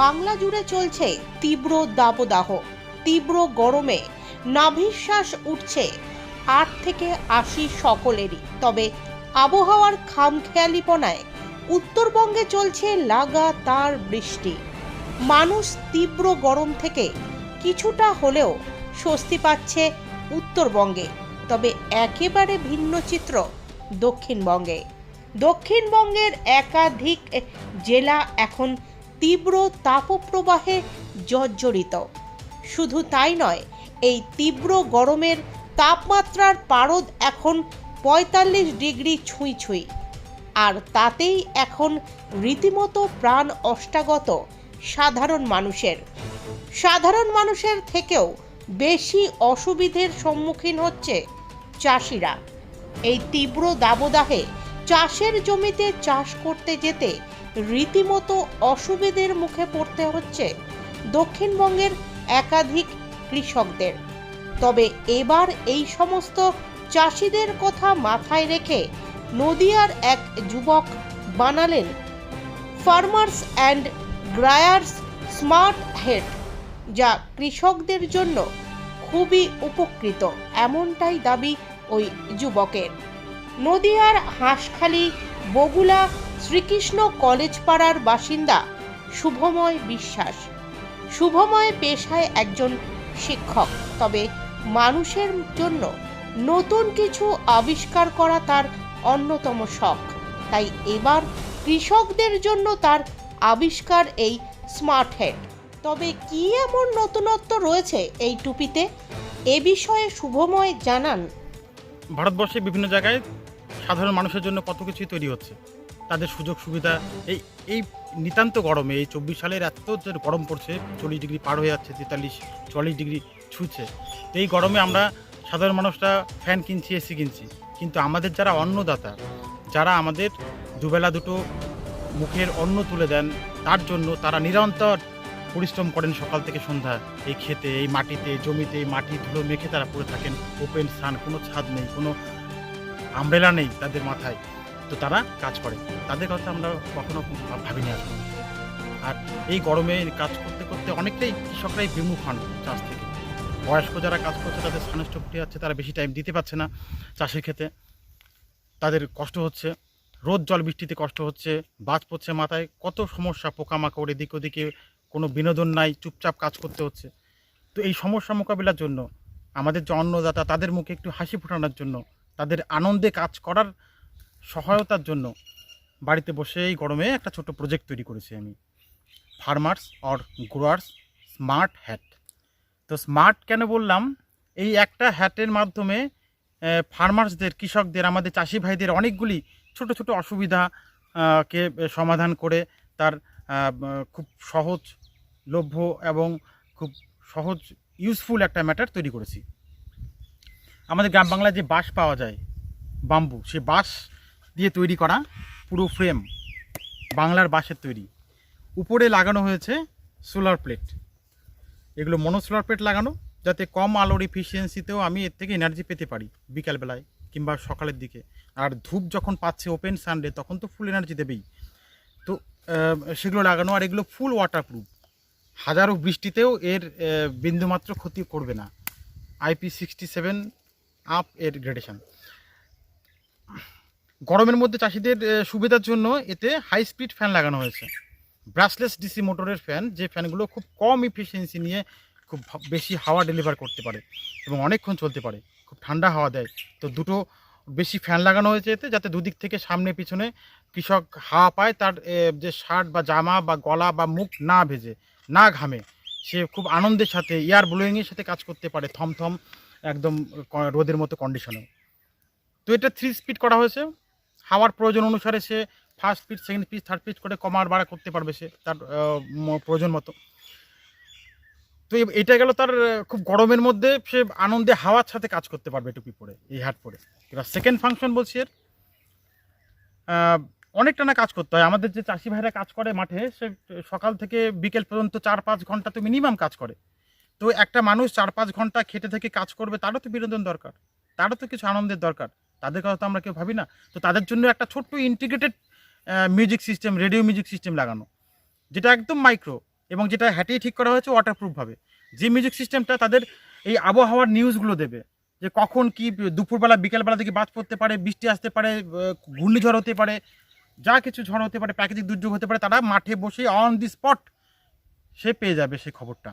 বাংলা জুড়ে চলছে তীব্র দাবদাহ। তীব্র গরমে নাভিশ্বাস উঠছে আট থেকে আশি সকলেরই। তবে আবহাওয়ার খামখেয়ালিপনায় উত্তরবঙ্গে চলছে লাগাতার বৃষ্টি। মানুষ তীব্র গরম থেকে কিছুটা হলেও স্বস্তি পাচ্ছে উত্তরবঙ্গে। তবে একেবারে ভিন্ন চিত্র দক্ষিণবঙ্গে। দক্ষিণবঙ্গের একাধিক জেলা এখন তীব্র তাপপ্রবাহে জর্জরিত। শুধু তাই নয়, এই তীব্র গরমের তাপমাত্রার পারদ এখন পঁয়তাল্লিশ ডিগ্রি ছুঁই ছুঁই। আর তাতেই এখন রীতিমতো প্রাণ অষ্টাগত সাধারণ মানুষের। সাধারণ মানুষের থেকেও বেশি অসুবিধের সম্মুখীন হচ্ছে চাষিরা। এই তীব্র দাবদাহে চাষের জমিতে চাষ করতে যেতে রীতিমতো অসুবিধের মুখে পড়তে হচ্ছে দক্ষিণবঙ্গের একাধিক কৃষকদের। তবে এবার এই সমস্ত চাষিদের কথা মাথায় রেখে নদিয়ার এক যুবক বানালেন farmers and growers smart head, যা কৃষকদের জন্য খুবই উপকৃত, এমনটাই দাবি ওই যুবকের। নদিয়ার হাঁসখালি বগুলা শ্রীকৃষ্ণ কলেজ পাড়ার বাসিন্দা শুভময় বিশ্বাস। শুভময় পেশায় একজন শিক্ষক, তবে মানুষের জন্য নতুন কিছু আবিষ্কার করা তার অন্যতম শখ। তাই এবার কৃষকদের জন্য তার আবিষ্কার এই স্মার্ট হেড। তবে কি এমন নতুনত্ব রয়েছে এই টুপিতে? এ বিষয়ে শুভময় জানান। ভারতবর্ষে বিভিন্ন জায়গায় সাধারণ মানুষের জন্য কত কিছুই তৈরি হচ্ছে। তাদের সুযোগ সুবিধা, এই এই নিতান্ত গরমে এই চব্বিশ সালের এত যে গরম পড়ছে, চল্লিশ ডিগ্রি পার হয়ে যাচ্ছে, তেতাল্লিশ চল্লিশ ডিগ্রি ছুঁচ্ছে এই গরমে আমরা সাধারণ মানুষরা ফ্যান কিনছি, এসি কিনছি। কিন্তু আমাদের যারা অন্নদাতা, যারা আমাদের দুবেলা দুটো মুখের অন্ন তুলে দেন, তার জন্য তারা নিরন্তর পরিশ্রম করেন সকাল থেকে সন্ধ্যা। এই খেতে এই মাটিতে, জমিতে এই মাটি ধুলো মেখে তারা পড়ে থাকেন। ওপেন সান কোনো ছাদ নেই, কোনো আমব্রেলা নেই তাদের মাথায়। তো তারা কাজ করে। তাদের কথা আমরা কখনো ভাবিনি আসলে আর এই গরমে কাজ করতে করতে অনেকটাই কৃষকরাই বিমুখ হন চাষ থেকে। বয়স্ক যারা কাজ করছে, তাদের সানস্ট ফুটে যাচ্ছে, তারা বেশি টাইম দিতে পারছে না চাষের ক্ষেত্রে তাদের কষ্ট হচ্ছে, রোদ জল বৃষ্টিতে কষ্ট হচ্ছে, বাজ পড়ছে মাথায়, কত সমস্যা, পোকামাকড়, এদিক ওদিকে কোনো বিনোদন নাই, চুপচাপ কাজ করতে হচ্ছে। তো এই সমস্যা মোকাবিলার জন্য, আমাদের যে অন্নদাতা, তাদের মুখে একটু হাসি ফোটানোর জন্য, তাদের আনন্দে কাজ করার সহায়তার জন্য বাড়িতে বসে এই গরমে একটা ছোট প্রজেক্ট তৈরি করেছি আমি। Farmers or growers smart hat তো স্মার্ট কেন বললাম? এই একটা হ্যাটের মাধ্যমে ফার্মার্সদের কৃষকদের আমাদের চাষি ভাইদের অনেকগুলি ছোট ছোট অসুবিধা আহ, কে সমাধান করে তার খুব সহজ লভ্য এবং খুব সহজ ইউজফুল একটা ম্যাটার তৈরি করেছি। আমাদের গ্রাম বাংলায় যে বাঁশ পাওয়া যায় বাম্বু সে বাঁশ দিয়ে তৈরি করা পুরো ফ্রেম বাংলার বাঁশের তৈরি। উপরে লাগানো হয়েছে সোলার প্লেট। এগুলো মনো সোলার প্লেট লাগানো, যাতে কম আলোর এফিসিয়েন্সিতেও আমি এর থেকে এনার্জি পেতে পারি বিকালবেলায় কিংবা সকালের দিকে। আর ধূপ যখন পাচ্ছে ওপেন সানডে তখন তো ফুল এনার্জি দেবেই। তো সেগুলো লাগানো, আর এগুলো ফুল ওয়াটারপ্রুফ হাজারো বৃষ্টিতেও এর বিন্দুমাত্র ক্ষতি করবে না। আইপি সিক্সটি সেভেন আপ এর গ্রেডেশন গরমের মধ্যে চাষিদের সুবিধার জন্য এতে হাই স্পিড ফ্যান লাগানো হয়েছে। ব্রাশলেস ডিসি মোটরের ফ্যান যে ফ্যানগুলো খুব কম এফিসিয়েন্সি নিয়ে খুব বেশি হাওয়া ডেলিভার করতে পারে এবং অনেকক্ষণ চলতে পারে, খুব ঠান্ডা হাওয়া দেয়। তো দুটো বেশি ফ্যান লাগানো হয়েছে এতে, যাতে দুদিক থেকে সামনে পিছনে কৃষক হাওয়া পায়, তার যে শার্ট বা জামা বা গলা বা মুখ না ভেজে, না ঘামে, সে খুব আনন্দের সাথে এয়ার ব্লোয়িংয়ের সাথে কাজ করতে পারে থমথম একদম রোদের মতো কন্ডিশনে তো এটা থ্রি স্পিড করা হয়েছে। হাওয়ার প্রয়োজন অনুসারে সে first speed second speed third speed করে কমার বাড়া করতে পারবে সে তার প্রয়োজন মতো। তো এটা গেল তার খুব গরমের মধ্যে সে আনন্দে হাওয়ার সাথে কাজ করতে পারবে টুপি পরে, এই হাট পরে। এবার সেকেন্ড ফাংশন বলছি এর অনেকটা না কাজ করতে হয়। আমাদের যে চাষি ভাইরা কাজ করে মাঠে, সে সকাল থেকে বিকেল পর্যন্ত চার পাঁচ ঘণ্টা তো মিনিমাম কাজ করে। তো একটা মানুষ চার পাঁচ ঘণ্টা খেটে থেকে কাজ করবে, তারও তো বিনোদন দরকার, তারও তো কিছু আনন্দের দরকার। তাদের কথা তো আমরা কেউ ভাবি না। তো তাদের জন্য একটা ছোট্ট integrated music system radio music system লাগানো। যেটা একদম মাইক্রো এবং যেটা হ্যাটেই ঠিক করা হয়েছে ওয়াটারপ্রুফভাবে যে মিউজিক সিস্টেমটা তাদের এই আবহাওয়ার নিউজগুলো দেবে, যে কখন কি দুপুরবেলা, বিকেলবেলা থেকে বাজ পড়তে পারে, বৃষ্টি আসতে পারে ঘূর্ণিঝড় হতে পারে, যা কিছু ঝড় হতে পারে, প্রাকৃতিক দুর্যোগ হতে পারে, তারা মাঠে বসে অন দি স্পট সে পেয়ে যাবে সেই খবরটা।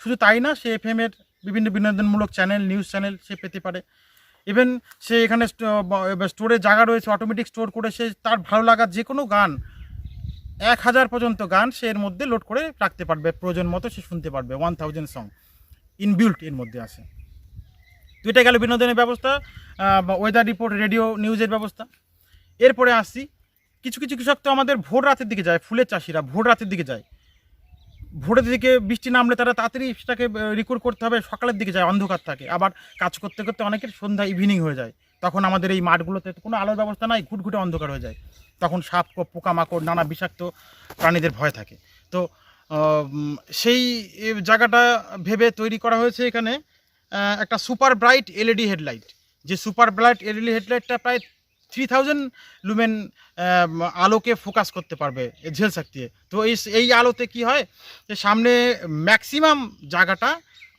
শুধু তাই না, সে এফ এর বিভিন্ন বিনোদনমূলক চ্যানেল নিউজ চ্যানেল সে পেতে পারে। ইভেন সে এখানে স্টোরে জায়গা রয়েছে অটোমেটিক স্টোর করে সে তার ভালো লাগার যে কোনো গান, এক হাজার পর্যন্ত গান সে এর মধ্যে লোড করে রাখতে পারবে, প্রয়োজন মতো সে শুনতে পারবে ওয়ান থাউজেন্ড সং ইনবিল্ট এর মধ্যে আছে। তো এটা গেল বিনোদনের ব্যবস্থা ওয়েদার রিপোর্ট রেডিও নিউজের ব্যবস্থা। এরপরে আসছি কিছু কিছু কৃষক তো আমাদের ভোর রাতের দিকে যায়, ফুলের চাষিরা ভোর রাতের দিকে যায়। ভোরের দিকে বৃষ্টি নামলে তারা তাড়াতাড়ি সেটাকে রেকর্ড করতে হবে, সকালের দিকে যায়, অন্ধকার থাকে। আবার কাজ করতে করতে অনেকের সন্ধ্যা ইভিনিং হয়ে যায়। তখন আমাদের এই মাঠগুলোতে কোনো আলোর ব্যবস্থা নাই, ঘুটঘুটে অন্ধকার হয়ে যায়। তখন সাপ পোকামাকড়, নানা বিষাক্ত প্রাণীদের ভয় থাকে। তো সেই জায়গাটা ভেবে তৈরি করা হয়েছে এখানে একটা সুপার ব্রাইট এলইডি হেডলাইট যে সুপার ব্রাইট এলইডি হেডলাইটটা প্রায় থ্রি থাউজেন্ড লুমেন আলোকে ফোকাস করতে পারবে ঝেল শক্তি তো এই এই আলোতে কি হয় যে সামনে ম্যাক্সিমাম জায়গাটা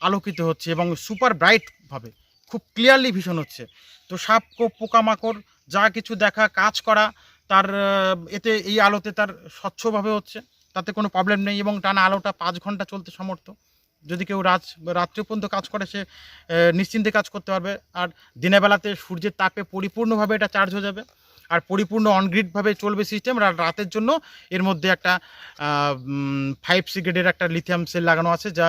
আলোকিত হচ্ছে এবং সুপার ব্রাইটভাবে খুব ক্লিয়ারলি ভিশন হচ্ছে। তো সাপ পোকামাকড়, যা কিছু দেখা, কাজ করা, তার এতে এই আলোতে তার স্বচ্ছভাবে হচ্ছে, তাতে কোনো প্রবলেম নেই এবং টানা আলোটা পাঁচ ঘণ্টা চলতে সমর্থ। যদি কেউ রাত, রাত্রে পর্যন্ত কাজ করে, সে নিশ্চিন্তে কাজ করতে পারবে। আর দিনের বেলাতে সূর্যের তাপে পরিপূর্ণভাবে এটা চার্জ হয়ে যাবে। আর পরিপূর্ণ অনগ্রিডভাবে চলবে সিস্টেম আর রাতের জন্য এর মধ্যে একটা ফাইভ সিগ্রেডের একটা লিথিয়াম সেল লাগানো আছে, যা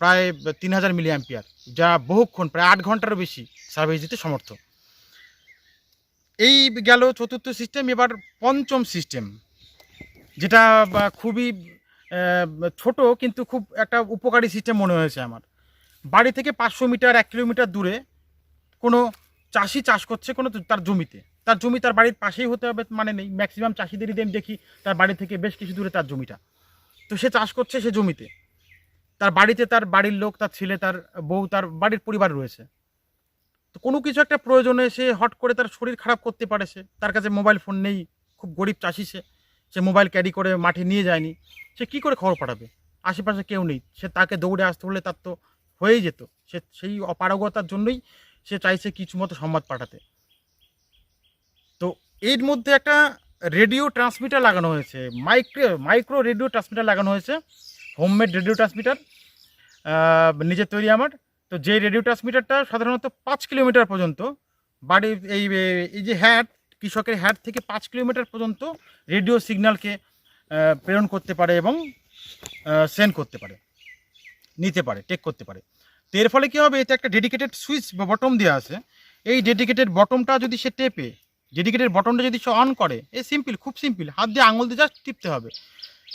প্রায় তিন হাজার মিলি অ্যাম্পিয়ার যা বহুক্ষণ, প্রায় আট ঘন্টারও বেশি সার্ভিস দিতে সমর্থ। এই গেল চতুর্থ সিস্টেম এবার পঞ্চম সিস্টেম যেটা খুবই ছোট কিন্তু খুব একটা উপকারী সিস্টেম মনে হয়েছে আমার। বাড়ি থেকে পাঁচশো মিটার, এক কিলোমিটার দূরে কোনো চাষি চাষ করছে কোনো তার জমিতে। তার জমি তার বাড়ির পাশেই হতে হবে মানে নেই। ম্যাক্সিমাম চাষিদেরই আমি দেখি তার বাড়ি থেকে বেশ কিছু দূরে তার জমিটা। তো সে চাষ করছে সে জমিতে। তার বাড়িতে তার বাড়ির লোক, তার ছেলে, তার বউ, তার বাড়ির পরিবার রয়েছে। তো কোনো কিছু একটা প্রয়োজনে সে হট করে তার শরীর খারাপ করতে পারে সে। তার কাছে মোবাইল ফোন নেই, খুব গরিব চাষি সে। সে মোবাইল ক্যারি করে মাঠে নিয়ে যায়নি, সে কি করে খবর পাঠাবে? আশেপাশে কেউ নেই, সে তাকে দৌড়ে আসতে হলে তার তো হয়েই যেত। সে সেই অপারগতার জন্যই সে চাইছে কিছু মতো সংবাদ পাঠাতে। তো এর মধ্যে একটা রেডিও ট্রান্সমিটার লাগানো হয়েছে, মাইক্রো মাইক্রো রেডিও ট্রান্সমিটার লাগানো হয়েছে, হোমমেড রেডিও ট্রান্সমিটার নিজের তৈরি আমার। তো যে রেডিও ট্রান্সমিটারটা সাধারণত পাঁচ কিলোমিটার পর্যন্ত, বাড়ির এই এই যে হ্যাট কৃষকের হ্যাট থেকে পাঁচ কিলোমিটার পর্যন্ত রেডিও সিগন্যালকে প্রেরণ করতে পারে এবং সেন্ড করতে পারে, নিতে পারে, টেক করতে পারে। তো এর ফলে কী হবে? এতে একটা ডেডিকেটেড সুইচ বা বটম দেওয়া আছে। এই ডেডিকেটেড বটমটা যদি সে টেপে ডেডিকেটেড বটনটা যদি সে অন করে, এ সিম্পল খুব সিম্পল হাত দিয়ে আঙুল দিয়ে জাস্ট টিপতে হবে।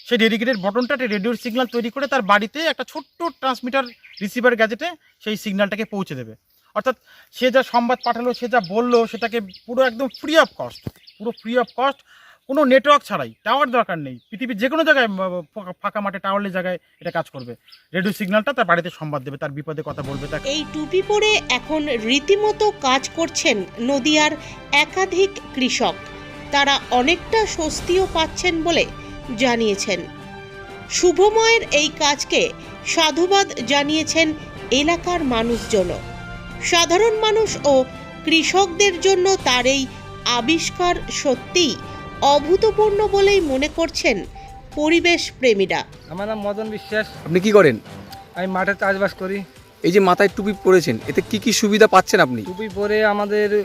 সেই ডেডিকেটেড বটনটা রেডিওর সিগন্যাল তৈরি করে তার বাড়িতে একটা ছোট্ট ট্রান্সমিটার রিসিভার গ্যাজেটে সেই সিগন্যালটাকে পৌঁছে দেবে। অর্থাৎ সে যা সংবাদ পাঠালো, সে যা বলল, সেটাকে পুরো একদম ফ্রি অফ কস্ট পুরো ফ্রি অফ কস্ট কোনো নেটওয়ার্ক ছাড়াই টাওয়ার দরকার নেই। পৃথিবীর যে কোনো জায়গায় ফাঁকা- মাঠে টাওয়ারের জায়গায় এটা কাজ করবে। রেডিও সিগন্যালটা তার বাড়িতে সংবাদ দেবে, তার বিপদে কথা বলবে তাকে এই টুপি পরে এখন রীতিমতো কাজ করছেন নদিয়ার একাধিক কৃষক। তারা অনেকটা স্বস্তিও পাচ্ছেন বলে জানিয়েছেন। শুভময়ের এই কাজকে সাধুবাদ জানিয়েছেন এলাকার মানুষজন সাধারণ মানুষ ও কৃষকদের জন্য তার এই আবিষ্কার সত্যিই অভূতপূর্ণ বলেই মনে করছেন পরিবেশ প্রেমীরা। আমার নাম মদন বিশ্বাস। আপনি কি করেন? আমি মাঠে চাষবাস করি। এই যে মাথায় টুপি পরেছেন এতে কি কি সুবিধা পাচ্ছেন আপনি? টুপি পরে আমাদের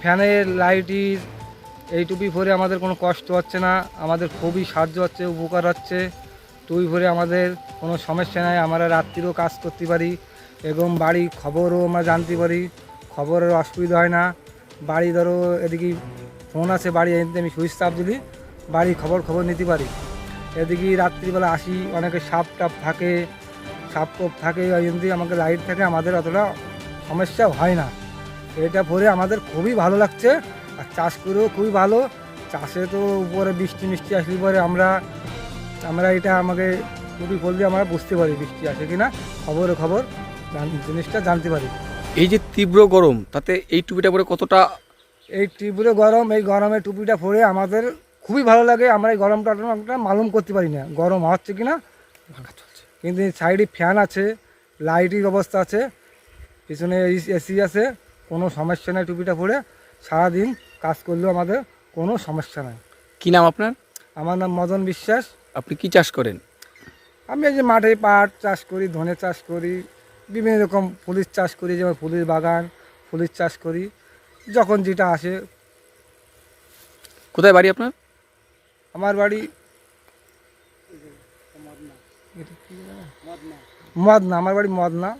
ফ্যানের লাইটির এই টুপি পরে আমাদের কোনো কষ্ট হচ্ছে না আমাদের খুবই সাহায্য হচ্ছে উপকার হচ্ছে। টুপি পরে আমাদের কোনো সমস্যা নাই আমরা রাত্রিরও কাজ করতে পারি। এবং বাড়ি খবরও আমরা জানতে পারি, খবরের অসুবিধা হয় না। বাড়ি ধরো, এদিকে ফোন আছে, বাড়ি এদিকে আমি সুইচ চাপ দিলি বাড়ি খবর খবর নিতে পারি। এদিকে রাত্রিবেলা আসি, অনেকে সাপ টাপ থাকে, সাপ কোপ থাকে জন্য আমাকে লাইট থাকে, আমাদের অতটা সমস্যা হয় না। এটা পরে আমাদের খুবই ভালো লাগছে, আর চাষ করেও খুবই ভালো। চাষে তো উপরে বৃষ্টি মিষ্টি আসলে পরে আমরা আমরা এটা আমাকে টুপি করলে আমরা বুঝতে পারি বৃষ্টি আসে কি না খবরে খবর। জিনিসটা জানতে পারি। এই যে তীব্র গরম তাতে এই টুপিটা পরে কতটা এই তীব্র গরম এই গরমে টুপিটা পরে আমাদের খুবই ভালো লাগে। আমরা এই গরমটা টরমটা মালুম করতে পারি না। গরম হচ্ছে কি না কিন্তু সাইডে ফ্যান আছে লাইটের অবস্থা আছে পিছনে এসি আছে কোনো সমস্যা নেই টুপিটা পরে। সারাদিন কাজ করলেও আমাদের কোনো সমস্যা নাই। কি নাম আপনার? আমার নাম মদন বিশ্বাস। আপনি কি চাষ করেন? আমি এই যে মাঠে পাট চাষ করি ধনে চাষ করি বিভিন্ন রকম ফুলের চাষ করি যেমন ফুলের বাগান ফুলের চাষ করি যখন যেটা আসে। কোথায় বাড়ি আপনার? আমার বাড়ি মদনা আমার বাড়ি মদনা।